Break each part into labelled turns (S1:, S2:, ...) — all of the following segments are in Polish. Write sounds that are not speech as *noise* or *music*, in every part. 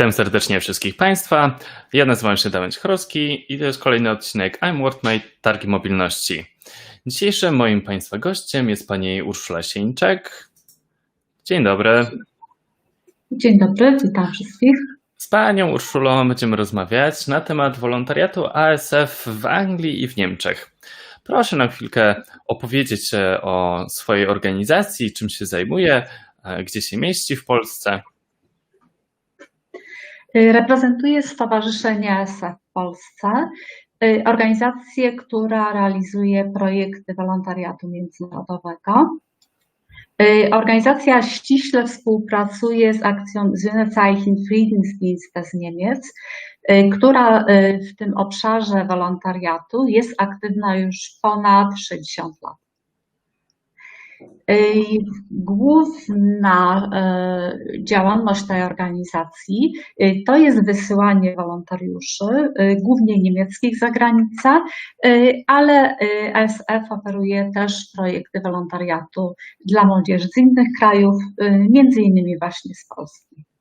S1: Witam serdecznie wszystkich Państwa. Ja nazywam się Dawid Chorowski i to jest kolejny odcinek I'm Worldmate Targi Mobilności. Dzisiejszym moim Państwa gościem jest Pani Urszula Sieńczek. Dzień dobry.
S2: Dzień dobry, witam wszystkich.
S1: Z Panią Urszulą będziemy rozmawiać na temat wolontariatu ASF w Anglii i w Niemczech. Proszę nam chwilkę opowiedzieć o swojej organizacji, czym się zajmuje, gdzie się mieści w Polsce.
S2: Reprezentuję Stowarzyszenie ASF w Polsce, organizację, która realizuje projekty wolontariatu międzynarodowego. Organizacja ściśle współpracuje z akcją Zeichen Friedensdienste z Niemiec, która w tym obszarze wolontariatu jest aktywna już ponad 60 lat. Główna działalność tej organizacji to jest wysyłanie wolontariuszy, głównie niemieckich za granicę, ale ASF oferuje też projekty wolontariatu dla młodzieży z innych krajów, między innymi właśnie z Polski.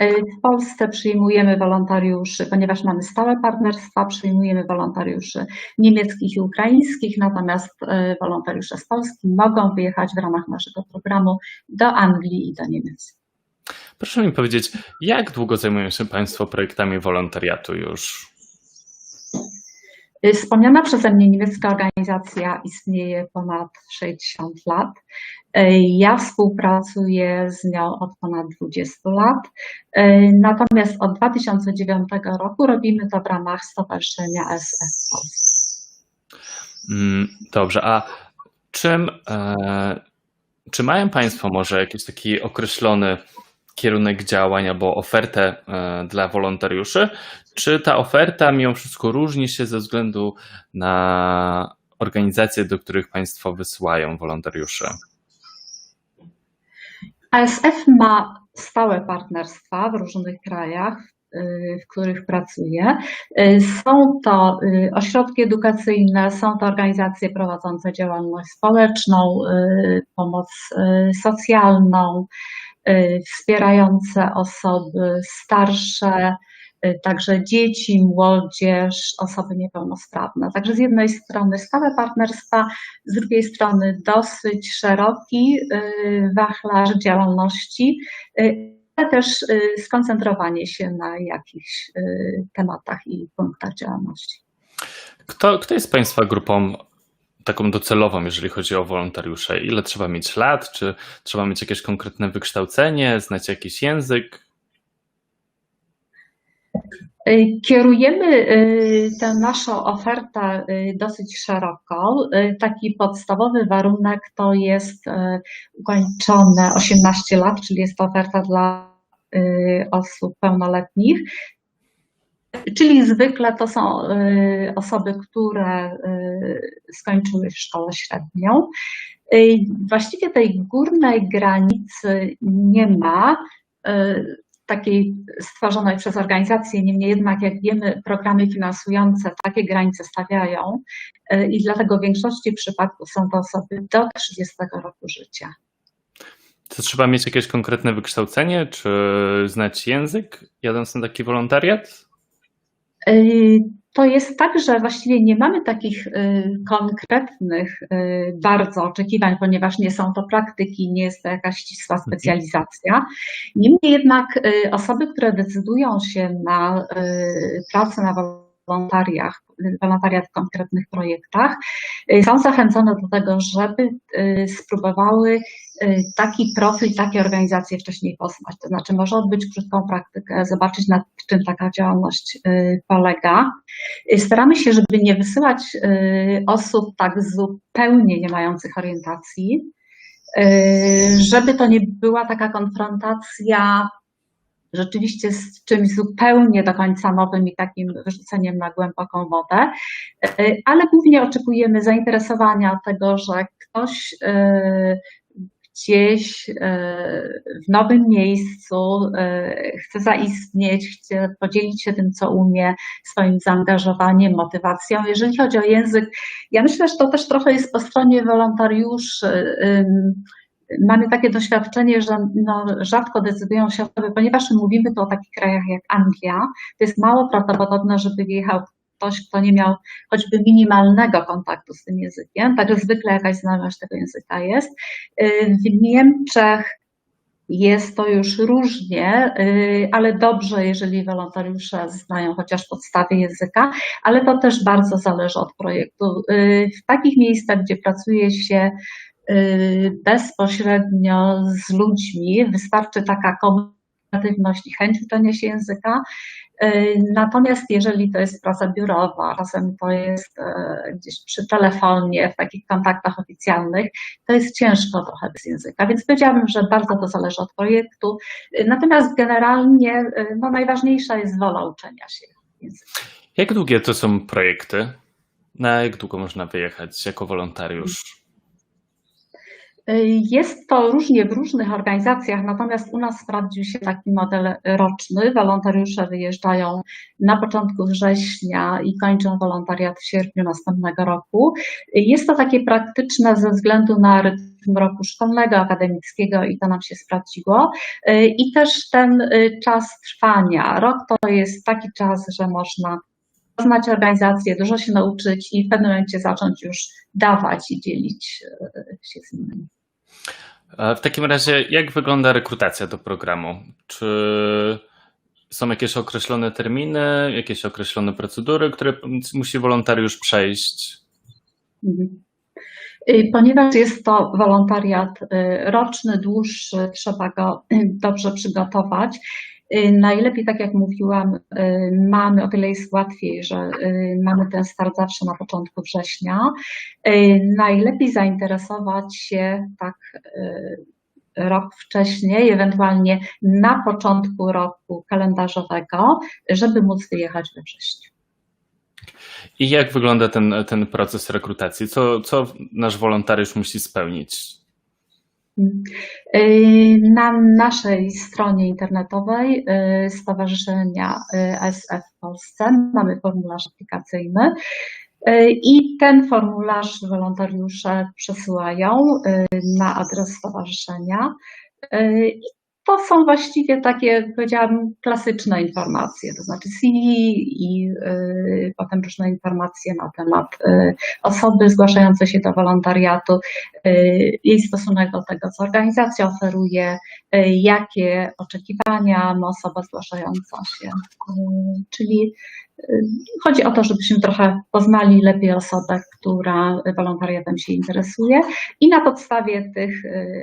S2: W Polsce przyjmujemy wolontariuszy, ponieważ mamy stałe partnerstwa, przyjmujemy wolontariuszy niemieckich i ukraińskich, natomiast wolontariusze z Polski mogą wyjechać w ramach naszego programu do Anglii i do Niemiec.
S1: Proszę mi powiedzieć, jak długo zajmują się Państwo projektami wolontariatu już?
S2: Wspomniana przeze mnie niemiecka organizacja istnieje ponad 60 lat. Ja współpracuję z nią od ponad 20 lat, natomiast od 2009 roku robimy to w ramach Stowarzyszenia SF
S1: Dobrze, a czym, czy mają Państwo może jakiś taki określony kierunek działań albo ofertę dla wolontariuszy, czy ta oferta mimo wszystko różni się ze względu na organizacje, do których Państwo wysyłają wolontariuszy?
S2: ASF ma stałe partnerstwa w różnych krajach, w których pracuje. Są to ośrodki edukacyjne, są to organizacje prowadzące działalność społeczną, pomoc socjalną, wspierające osoby starsze, także dzieci, młodzież, osoby niepełnosprawne. Także z jednej strony stałe partnerstwa, z drugiej strony dosyć szeroki wachlarz działalności, ale też skoncentrowanie się na jakichś tematach i punktach działalności.
S1: Kto, kto jest Państwa grupą taką docelową, jeżeli chodzi o wolontariusze? Ile trzeba mieć lat? Czy trzeba mieć jakieś konkretne wykształcenie, znać jakiś język?
S2: Kierujemy tę naszą ofertę dosyć szeroko. Taki podstawowy warunek to jest ukończone 18 lat, czyli jest to oferta dla osób pełnoletnich. Czyli zwykle to są osoby, które skończyły szkołę średnią. Właściwie tej górnej granicy nie ma takiej stworzonej przez organizację, niemniej jednak jak wiemy programy finansujące takie granice stawiają i dlatego w większości przypadków są to osoby do 30 roku życia.
S1: To trzeba mieć jakieś konkretne wykształcenie, czy znać język jadąc na taki wolontariat?
S2: To jest tak, że właściwie nie mamy takich konkretnych bardzo oczekiwań, ponieważ nie są to praktyki, nie jest to jakaś ścisła specjalizacja. Niemniej jednak osoby, które decydują się na pracę na wolontariach, wolontariat w konkretnych projektach, są zachęcone do tego, żeby spróbowały taki profil, takie organizacje wcześniej poznać. To znaczy może odbyć krótką praktykę, zobaczyć nad czym taka działalność polega. Staramy się, żeby nie wysyłać osób tak zupełnie nie mających orientacji, żeby to nie była taka konfrontacja rzeczywiście z czymś zupełnie do końca nowym i takim wyrzuceniem na głęboką wodę, ale głównie oczekujemy zainteresowania tego, że ktoś gdzieś w nowym miejscu chce zaistnieć, chce podzielić się tym, co umie, swoim zaangażowaniem, motywacją. Jeżeli chodzi o język, ja myślę, że to też trochę jest po stronie wolontariuszy mamy takie doświadczenie, że no, rzadko decydują się osoby, ponieważ mówimy tu o takich krajach jak Anglia, to jest mało prawdopodobne, żeby wyjechał ktoś, kto nie miał choćby minimalnego kontaktu z tym językiem, także zwykle jakaś znajomość tego języka jest. W Niemczech jest to już różnie, ale dobrze, jeżeli wolontariusze znają chociaż podstawy języka, ale to też bardzo zależy od projektu. W takich miejscach, gdzie pracuje się bezpośrednio z ludźmi, wystarczy taka komunikatywność i chęć uczenia się języka. Natomiast jeżeli to jest praca biurowa, razem to jest gdzieś przy telefonie, w takich kontaktach oficjalnych, to jest ciężko trochę bez języka, więc powiedziałabym, że bardzo to zależy od projektu. Natomiast generalnie no, najważniejsza jest wola uczenia się języka.
S1: Jak długie to są projekty? Na jak długo można wyjechać jako wolontariusz?
S2: Jest to różnie w różnych organizacjach, natomiast u nas sprawdził się taki model roczny. Wolontariusze wyjeżdżają na początku września i kończą wolontariat w sierpniu następnego roku. Jest to takie praktyczne ze względu na rytm roku szkolnego, akademickiego i to nam się sprawdziło. I też ten czas trwania. Rok to jest taki czas, że można poznać organizację, dużo się nauczyć i w pewnym momencie zacząć już dawać i dzielić się z innymi.
S1: W takim razie, jak wygląda rekrutacja do programu? Czy są jakieś określone terminy, jakieś określone procedury, które musi wolontariusz przejść?
S2: Ponieważ jest to wolontariat roczny, dłuższy, trzeba go *clears throat* dobrze przygotować. Najlepiej, tak jak mówiłam, mamy, o tyle jest łatwiej, że mamy ten start zawsze na początku września. Najlepiej zainteresować się tak rok wcześniej, ewentualnie na początku roku kalendarzowego, żeby móc wyjechać we wrześniu.
S1: I jak wygląda ten, ten proces rekrutacji? Co, co nasz wolontariusz musi spełnić?
S2: Na naszej stronie internetowej Stowarzyszenia ASF w Polsce mamy formularz aplikacyjny i ten formularz wolontariusze przesyłają na adres stowarzyszenia. I to są właściwie takie, powiedziałabym, klasyczne informacje, to znaczy CV i potem różne informacje na temat osoby zgłaszającej się do wolontariatu, jej stosunek do tego, co organizacja oferuje, jakie oczekiwania ma osoba zgłaszająca się. Czyli Chodzi o to, żebyśmy trochę poznali lepiej osobę, która wolontariatem się interesuje i na podstawie tych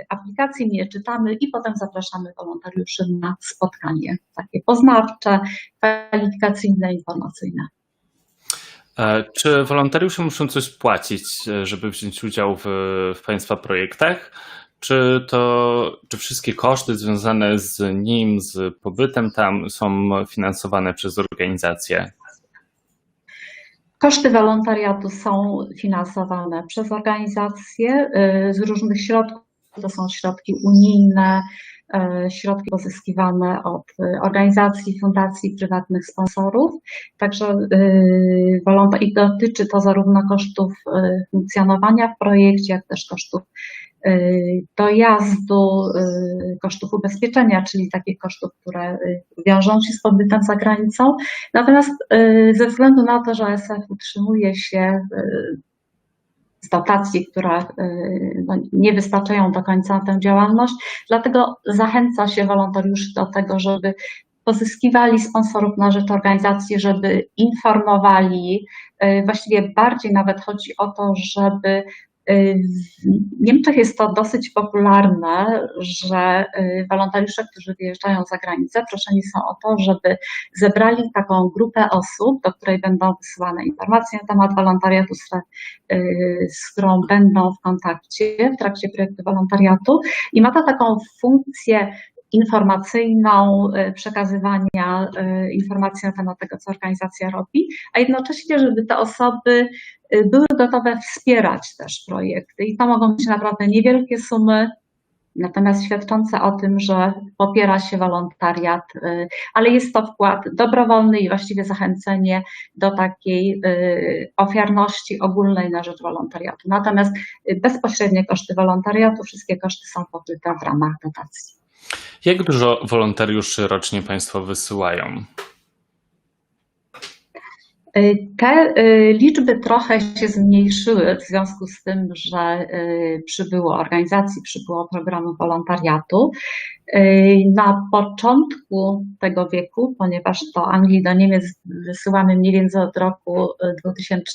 S2: aplikacji my je czytamy i potem zapraszamy wolontariuszy na spotkanie takie poznawcze, kwalifikacyjne, informacyjne.
S1: Czy wolontariusze muszą coś płacić, żeby wziąć udział w, w Państwa projektach? Czy to, czy wszystkie koszty związane z nim, z pobytem tam są finansowane przez organizację?
S2: Koszty wolontariatu są finansowane przez organizacje z różnych środków. To są środki unijne, środki pozyskiwane od organizacji, fundacji, prywatnych sponsorów. Także i dotyczy to zarówno kosztów funkcjonowania w projekcie, jak też kosztów dojazdu, kosztów ubezpieczenia, czyli takich kosztów, które wiążą się z pobytem za granicą. Natomiast ze względu na to, że ASF utrzymuje się z dotacji, które no, nie wystarczają do końca na tę działalność, dlatego zachęca się wolontariuszy do tego, żeby pozyskiwali sponsorów na rzecz organizacji, żeby informowali, właściwie bardziej nawet chodzi o to, żeby w Niemczech jest to dosyć popularne, że wolontariusze, którzy wyjeżdżają za granicę, proszeni są o to, żeby zebrali taką grupę osób, do której będą wysyłane informacje na temat wolontariatu, z którą będą w kontakcie w trakcie projektu wolontariatu. I ma to taką funkcję informacyjną, przekazywania informacji na temat tego, co organizacja robi, a jednocześnie, żeby te osoby były gotowe wspierać też projekty. I to mogą być naprawdę niewielkie sumy, natomiast świadczące o tym, że popiera się wolontariat, ale jest to wkład dobrowolny i właściwie zachęcenie do takiej ofiarności ogólnej na rzecz wolontariatu. Natomiast bezpośrednie koszty wolontariatu, wszystkie koszty są pokryte w ramach dotacji.
S1: Jak dużo wolontariuszy rocznie Państwo wysyłają?
S2: Y, Te y, liczby trochę się zmniejszyły w związku z tym, że y, przybyło organizacji, przybyło programu wolontariatu. Na początku tego wieku, ponieważ do Anglii, do Niemiec wysyłamy mniej więcej od roku y, 2000,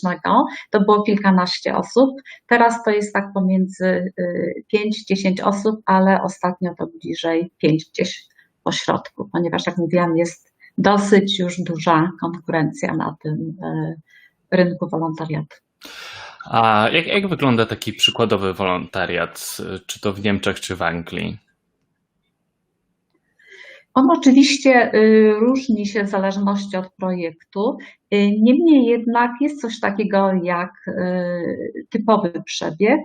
S2: to było kilkanaście osób. Teraz to jest tak pomiędzy 5-10 osób, ale ostatnio to bliżej 5 gdzieś po środku, ponieważ jak mówiłam, jest dosyć już duża konkurencja na tym e, rynku wolontariatu.
S1: A jak, jak wygląda taki przykładowy wolontariat? Czy to w Niemczech, czy w Anglii?
S2: On oczywiście y, różni się w zależności od projektu, y, niemniej jednak jest coś takiego jak y, typowy przebieg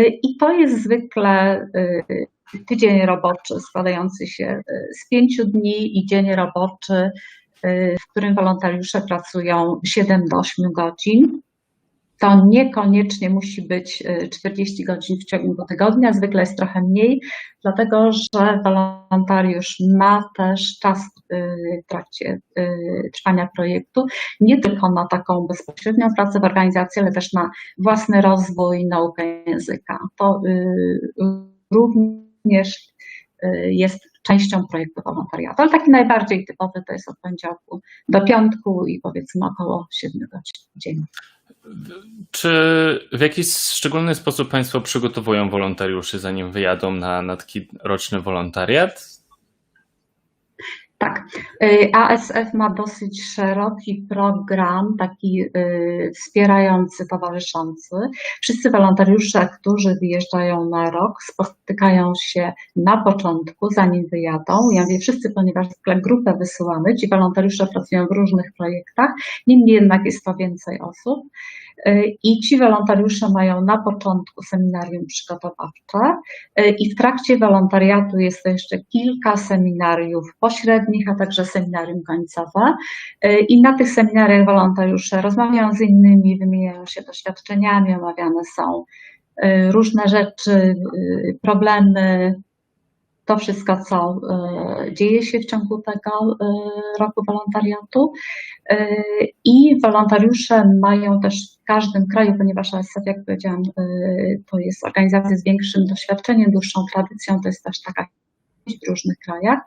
S2: i to jest zwykle y, tydzień roboczy składający się y, z pięciu dni i dzień roboczy, w którym wolontariusze pracują 7 do 8 godzin. To niekoniecznie musi być y, 40 godzin w ciągu tygodnia, zwykle jest trochę mniej, dlatego że wolontariusz ma też czas y, w trakcie y, trwania projektu, nie tylko na taką bezpośrednią pracę w organizacji, ale też na własny rozwój, naukę języka. To y, również y, jest częścią projektu wolontariatu, ale taki najbardziej typowy to jest od poniedziałku do piątku i powiedzmy około 7 godzin dziennie.
S1: Czy w jakiś szczególny sposób Państwo przygotowują wolontariuszy, zanim wyjadą na, na taki roczny wolontariat?
S2: Tak, y, ASF ma dosyć szeroki program, taki y, wspierający, towarzyszący. Wszyscy wolontariusze, którzy wyjeżdżają na rok, spotykają się na początku, zanim wyjadą. Ja mówię wszyscy, ponieważ grupę wysyłamy, ci wolontariusze pracują w różnych projektach, niemniej jednak jest to więcej osób. Y, I ci wolontariusze mają na początku seminarium przygotowawcze i w trakcie wolontariatu jest to jeszcze kilka seminariów pośrednich, a także seminarium końcowe. Y, I na tych seminariach wolontariusze rozmawiają z innymi, wymieniają się doświadczeniami, omawiane są y, różne rzeczy, y, problemy, to wszystko, co dzieje się w ciągu tego roku wolontariatu. I wolontariusze mają też w każdym kraju, ponieważ ASF, jak powiedziałam, to jest organizacja z większym doświadczeniem, dłuższą tradycją, to jest też taka w różnych krajach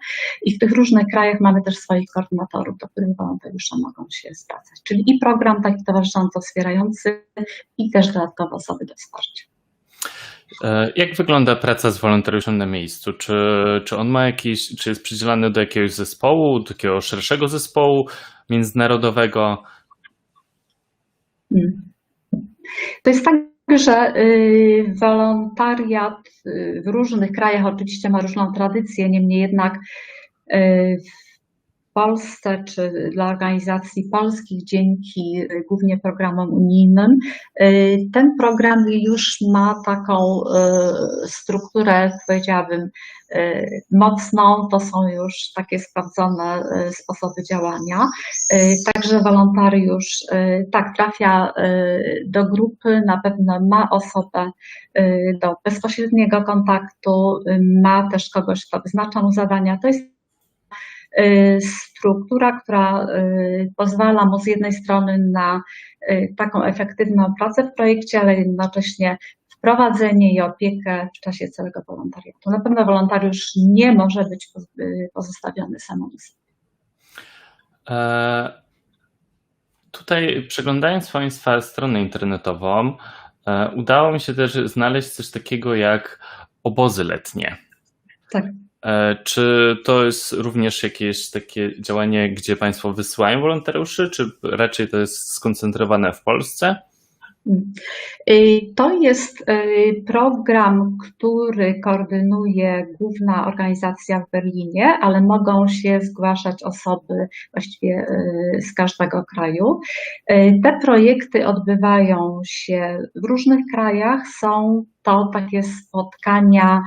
S2: i w tych różnych krajach mamy też swoich koordynatorów, do których wolontariusze mogą się zwracać. Czyli i program taki towarzysząco wspierający i też dodatkowe osoby do wsparcia.
S1: E, Jak wygląda praca z wolontariuszem na miejscu? Czy, czy on ma jakiś, czy jest przydzielany do jakiegoś zespołu, do takiego szerszego zespołu międzynarodowego?
S2: Mm. To jest tak, że y, wolontariat y, w różnych krajach oczywiście ma różną tradycję, niemniej jednak y, w Polsce czy dla organizacji polskich dzięki y, głównie programom unijnym y, ten program już ma taką y, strukturę, powiedziałabym, mocną. To są już takie sprawdzone sposoby działania. Także wolontariusz tak trafia do grupy, na pewno ma osobę do bezpośredniego kontaktu, ma też kogoś, kto wyznacza mu zadania. To jest struktura, która y, pozwala mu z jednej strony na y, taką efektywną pracę w projekcie, ale jednocześnie wprowadzenie i opiekę w czasie całego wolontariatu. Na pewno wolontariusz nie może być poz- y, pozostawiony samemu sobie.
S1: E, Tutaj przeglądając Państwa stronę internetową, e, udało mi się też znaleźć coś takiego jak obozy letnie.
S2: Tak.
S1: E, Czy to jest również jakieś takie działanie, gdzie Państwo wysyłają wolontariuszy, czy raczej to jest skoncentrowane w Polsce?
S2: Y, To jest y, program, który koordynuje główna organizacja w Berlinie, ale mogą się zgłaszać osoby właściwie y, z każdego kraju. Te projekty odbywają się w różnych krajach. Są to takie spotkania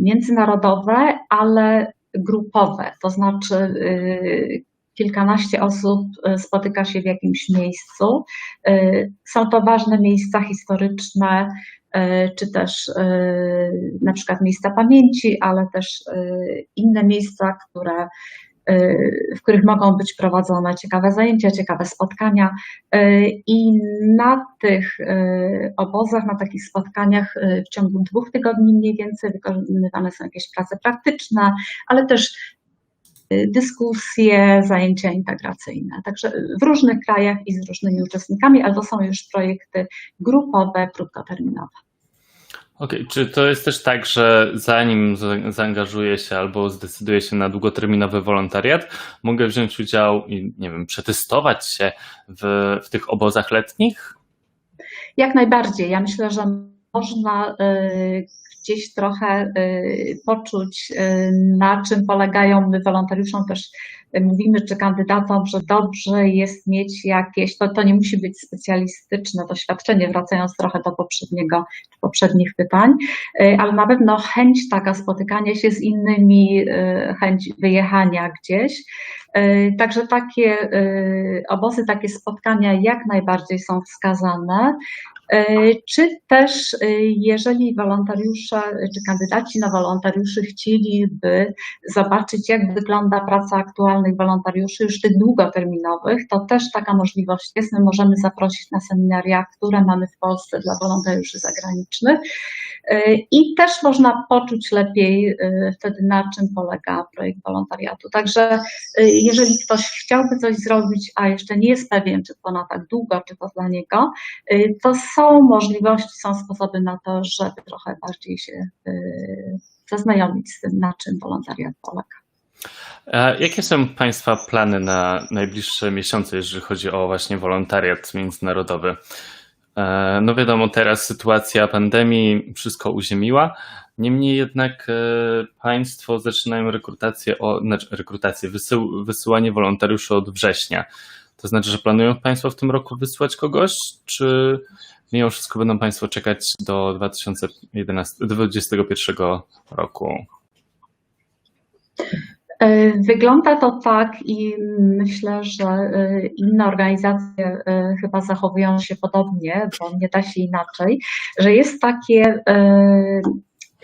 S2: międzynarodowe, ale grupowe, to znaczy kilkanaście osób y, spotyka się w jakimś miejscu. Y, Są to ważne miejsca historyczne, y, czy też na przykład miejsca pamięci, ale też inne miejsca, które, w których mogą być prowadzone ciekawe zajęcia, ciekawe spotkania. I na tych obozach, na takich spotkaniach w ciągu dwóch tygodni mniej więcej wykonywane są jakieś prace praktyczne, ale też dyskusje, zajęcia integracyjne. Także w różnych krajach i z różnymi uczestnikami, ale to są już projekty grupowe, krótkoterminowe.
S1: Okej, czy to jest też tak, że zanim za- zaangażuję się albo zdecyduję się na długoterminowy wolontariat, mogę wziąć udział i, nie wiem, przetestować się w, w tych obozach letnich?
S2: Jak najbardziej. Ja myślę, że można y, gdzieś trochę y, poczuć, y, na czym polegają my wolontariuszom też mówimy, czy kandydatom, że dobrze jest mieć jakieś, to, to nie musi być specjalistyczne doświadczenie, wracając trochę do poprzedniego, poprzednich pytań, y, ale na pewno chęć taka spotykania się z innymi, y, chęć wyjechania gdzieś. Y, Także takie obozy, takie spotkania jak najbardziej są wskazane. Czy też, jeżeli wolontariusze, czy kandydaci na wolontariuszy chcieliby zobaczyć, jak wygląda praca aktualnych wolontariuszy, już tych długoterminowych, to też taka możliwość jest. My możemy zaprosić na seminaria, które mamy w Polsce dla wolontariuszy zagranicznych. Y, I też można poczuć lepiej y, wtedy, na czym polega projekt wolontariatu. Także y, jeżeli ktoś chciałby coś zrobić, a jeszcze nie jest pewien, czy to na tak długo, czy to dla niego, to są możliwości, są sposoby na to, żeby trochę bardziej się zaznajomić z tym, na czym wolontariat polega.
S1: A jakie są Państwa plany na najbliższe miesiące, jeżeli chodzi o właśnie wolontariat międzynarodowy? E, No wiadomo, teraz sytuacja pandemii wszystko uziemiła. Niemniej jednak e, państwo zaczynają rekrutację, o, znaczy rekrutację, wysył, wysyłanie wolontariuszy od września. To znaczy, że planują Państwo w tym roku wysłać kogoś, czy mimo wszystko będą Państwo czekać do 2011, 2021 roku?
S2: Y, Wygląda to tak i myślę, że y, inne organizacje y, chyba zachowują się podobnie, bo nie da się inaczej, że jest takie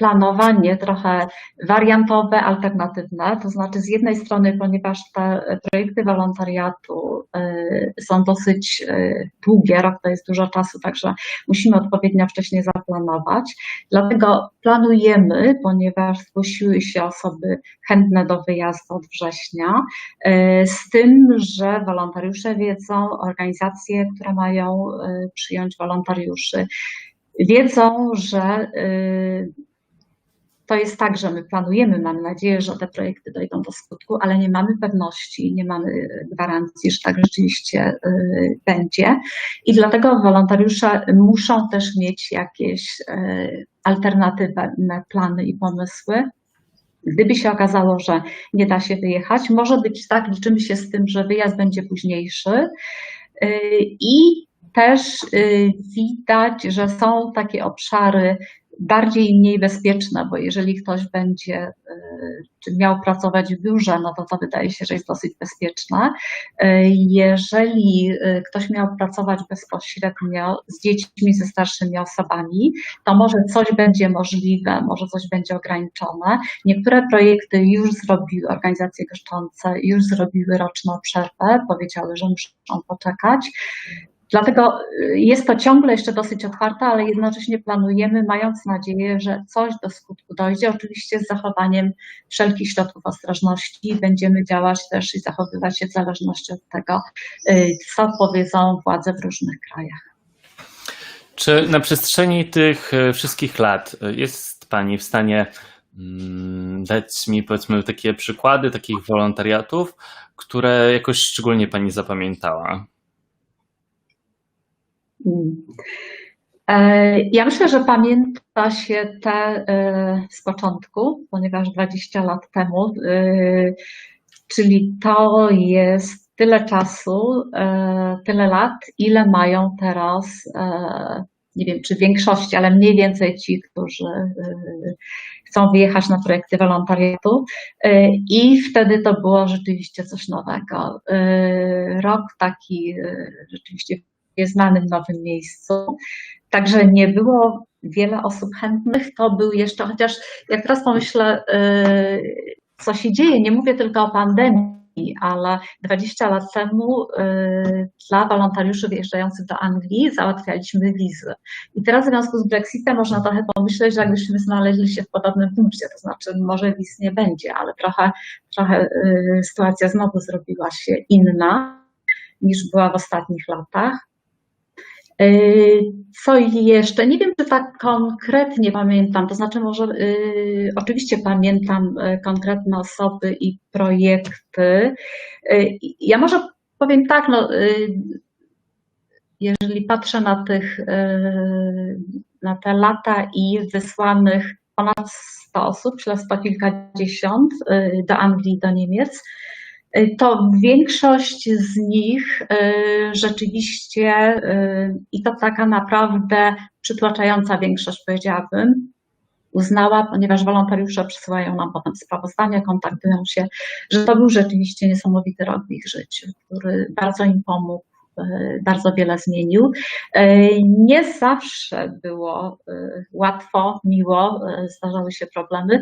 S2: planowanie trochę wariantowe, alternatywne. To znaczy, z jednej strony, ponieważ te projekty wolontariatu y, są dosyć y, długie, rok to jest dużo czasu, także musimy odpowiednio wcześniej zaplanować. Dlatego planujemy, ponieważ zgłosiły się osoby chętne do wyjazdu od września, y, z tym, że wolontariusze wiedzą, organizacje, które mają przyjąć wolontariuszy, wiedzą, że to jest tak, że my planujemy, mamy nadzieję, że te projekty dojdą do skutku, ale nie mamy pewności, nie mamy gwarancji, że tak rzeczywiście y, będzie. I dlatego wolontariusze muszą też mieć jakieś y, alternatywne plany i pomysły. Gdyby się okazało, że nie da się wyjechać, może być tak, liczymy się z tym, że wyjazd będzie późniejszy. Y, I też widać, że są takie obszary bardziej i mniej bezpieczne, bo jeżeli ktoś będzie, czy miał pracować w biurze, no to to wydaje się, że jest dosyć bezpieczne. Jeżeli y, ktoś miał pracować bezpośrednio z dziećmi, ze starszymi osobami, to może coś będzie możliwe, może coś będzie ograniczone. Niektóre projekty już zrobiły, organizacje goszczące już zrobiły roczną przerwę, powiedziały, że muszą poczekać. Dlatego y, jest to ciągle jeszcze dosyć otwarte, ale jednocześnie planujemy, mając nadzieję, że coś do skutku dojdzie, oczywiście z zachowaniem wszelkich środków ostrożności. Będziemy działać też i zachowywać się w zależności od tego, y, co powiedzą władze w różnych krajach.
S1: Czy na przestrzeni tych e, wszystkich lat jest Pani w stanie mm, dać mi, powiedzmy, takie przykłady takich wolontariatów, które jakoś szczególnie Pani zapamiętała?
S2: Mm. E, Ja myślę, że pamięta się te e, z początku, ponieważ 20 lat temu, e, czyli to jest tyle czasu, tyle lat, ile mają teraz, nie wiem czy większości, ale mniej więcej ci, którzy chcą wyjechać na projekty wolontariatu. I wtedy to było rzeczywiście coś nowego. Rok taki rzeczywiście nieznanym nowym miejscu. Także nie było wiele osób chętnych. To był jeszcze, chociaż jak teraz pomyślę, y, co się dzieje, nie mówię tylko o pandemii, ale 20 lat temu y, dla wolontariuszy wyjeżdżających do Anglii załatwialiśmy wizy. I teraz w związku z Brexitem można trochę pomyśleć, że jakbyśmy znaleźli się w podobnym punkcie, to znaczy może wiz nie będzie, ale trochę, trochę y, sytuacja znowu zrobiła się inna niż była w ostatnich latach. Yy, Co jeszcze? Nie wiem, czy tak konkretnie pamiętam, to znaczy może yy, oczywiście pamiętam yy, konkretne osoby i projekty. Yy, Ja może powiem tak, no, yy, jeżeli patrzę na tych, na te lata i wysłanych ponad 100 osób, myślę sto kilkadziesiąt do Anglii do Niemiec, to większość z nich y, rzeczywiście, y, i to taka naprawdę przytłaczająca większość, powiedziałabym, uznała, ponieważ wolontariusze przysyłają nam potem sprawozdania, kontaktują się, że to był rzeczywiście niesamowity rok w ich życiu, który bardzo im pomógł, y, bardzo wiele zmienił. Nie zawsze było łatwo, miło, zdarzały się problemy,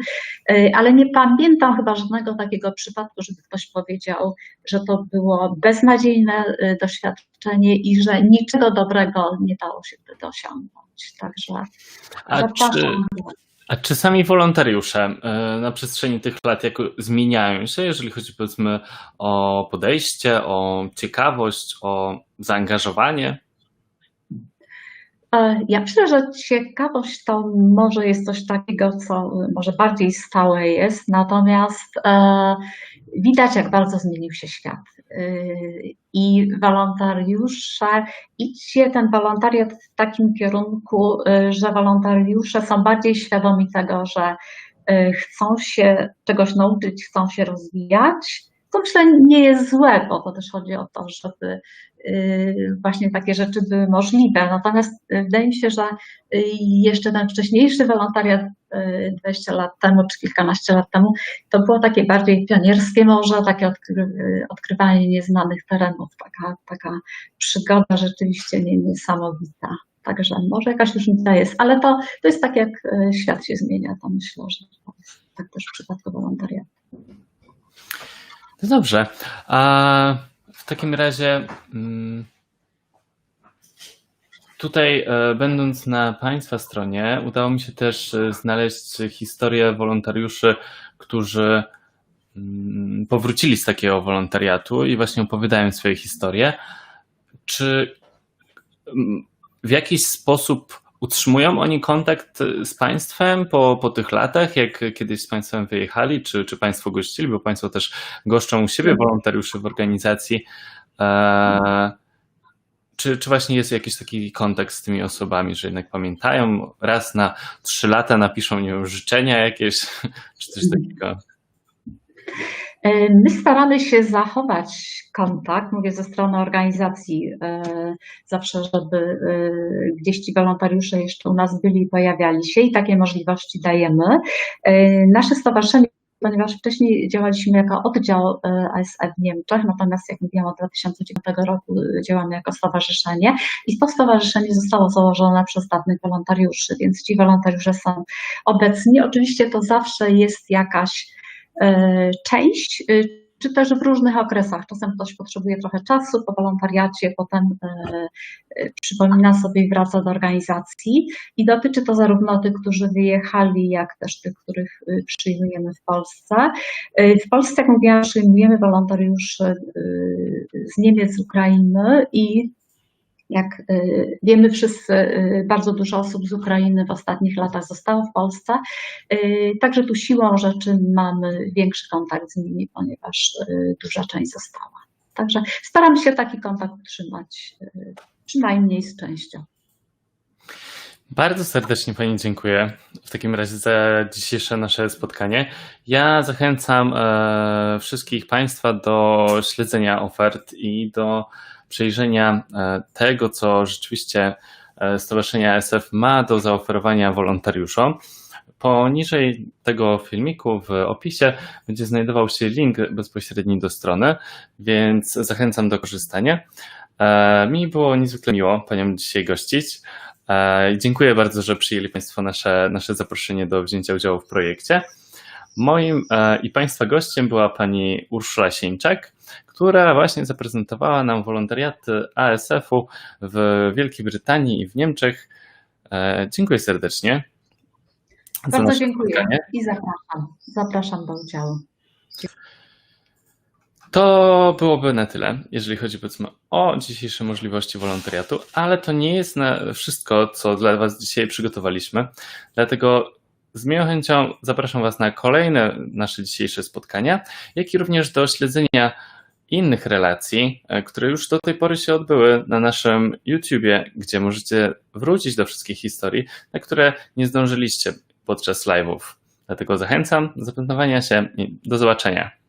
S2: ale nie pamiętam chyba żadnego takiego przypadku, żeby ktoś powiedział, że to było beznadziejne doświadczenie i że niczego dobrego nie dało się wtedy osiągnąć. Także
S1: A czy,
S2: zapraszam.
S1: A czy sami wolontariusze e, na przestrzeni tych lat jako zmieniają się, jeżeli chodzi powiedzmy o podejście, o ciekawość, o zaangażowanie?
S2: E, Ja myślę, że ciekawość to może jest coś takiego, co może bardziej stałe jest, natomiast e, widać, jak bardzo zmienił się świat. E, I wolontariusze, idźcie ten wolontariat w takim kierunku, e, że wolontariusze są bardziej świadomi tego, że e, chcą się czegoś nauczyć, chcą się rozwijać. To myślę nie jest złe, bo to też chodzi o to, żeby y, właśnie takie rzeczy były możliwe. Natomiast y, wydaje mi się, że y, jeszcze ten wcześniejszy wolontariat y, 20 lat temu czy kilkanaście lat temu, to było takie bardziej pionierskie może, takie odkry, odkrywanie nieznanych terenów, taka, taka przygoda rzeczywiście nie- niesamowita. Także może jakaś różnica jest, ale to, to jest tak, jak świat się zmienia, to myślę, że to jest tak też w przypadku wolontariatu.
S1: No dobrze. A w takim razie mm, tutaj, e, będąc na Państwa stronie, udało mi się też e, znaleźć historię wolontariuszy, którzy mm, powrócili z takiego wolontariatu i właśnie opowiadają swoje historie. Czy mm, w jakiś sposób utrzymują oni kontakt z Państwem po, po tych latach, jak kiedyś z Państwem wyjechali, czy, czy Państwo gościli, bo Państwo też goszczą u siebie wolontariuszy w organizacji. E, czy, czy właśnie jest jakiś taki kontakt z tymi osobami, że jednak pamiętają, raz na trzy lata napiszą nie wiem, życzenia jakieś, *laughs* czy coś takiego?
S2: E, My staramy się zachować kontakt, mówię ze strony organizacji, e, zawsze, żeby e, gdzieś ci wolontariusze jeszcze u nas byli i pojawiali się i takie możliwości dajemy. Nasze stowarzyszenie, ponieważ wcześniej działaliśmy jako oddział ASF w Niemczech, natomiast jak mówiłam od 2009 roku działamy jako stowarzyszenie i to stowarzyszenie zostało założone przez dawnych wolontariuszy, więc ci wolontariusze są obecni. Oczywiście to zawsze jest jakaś część, e, czy też w różnych okresach. Czasem ktoś potrzebuje trochę czasu po wolontariacie, potem e, e, przypomina sobie i wraca do organizacji. I dotyczy to zarówno tych, którzy wyjechali, jak też tych, których e, przyjmujemy w Polsce. E, W Polsce, jak mówiłam, przyjmujemy wolontariuszy e, z Niemiec, Ukrainy i jak y, wiemy wszyscy, y, bardzo dużo osób z Ukrainy w ostatnich latach zostało w Polsce. Y, Także tu siłą rzeczy mamy większy kontakt z nimi, ponieważ duża część została. Także staramy się taki kontakt utrzymać przynajmniej z częścią.
S1: Bardzo serdecznie Pani dziękuję w takim razie za dzisiejsze nasze spotkanie. Ja zachęcam e, wszystkich Państwa do śledzenia ofert i do przejrzenia e, tego, co rzeczywiście e, Stowarzyszenie ASF ma do zaoferowania wolontariuszom. Poniżej tego filmiku w opisie będzie znajdował się link bezpośredni do strony, więc zachęcam do korzystania. E, Mi było niezwykle miło Panią dzisiaj gościć. Dziękuję bardzo, że przyjęli Państwo nasze, nasze zaproszenie do wzięcia udziału w projekcie. Moim i Państwa gościem była Pani Urszula Sieńczak, która właśnie zaprezentowała nam wolontariaty ASF-u w Wielkiej Brytanii i w Niemczech. E, Dziękuję serdecznie.
S2: Bardzo dziękuję
S1: spotkanie.
S2: i zapraszam. Zapraszam do udziału.
S1: To byłoby na tyle, jeżeli chodzi powiedzmy o dzisiejsze możliwości wolontariatu, ale to nie jest na wszystko, co dla Was dzisiaj przygotowaliśmy. Dlatego z miłą chęcią zapraszam Was na kolejne nasze dzisiejsze spotkania, jak i również do śledzenia innych relacji, e, które już do tej pory się odbyły na naszym YouTubie, gdzie możecie wrócić do wszystkich historii, na które nie zdążyliście podczas live'ów. Dlatego zachęcam do zapętnowania się i do zobaczenia.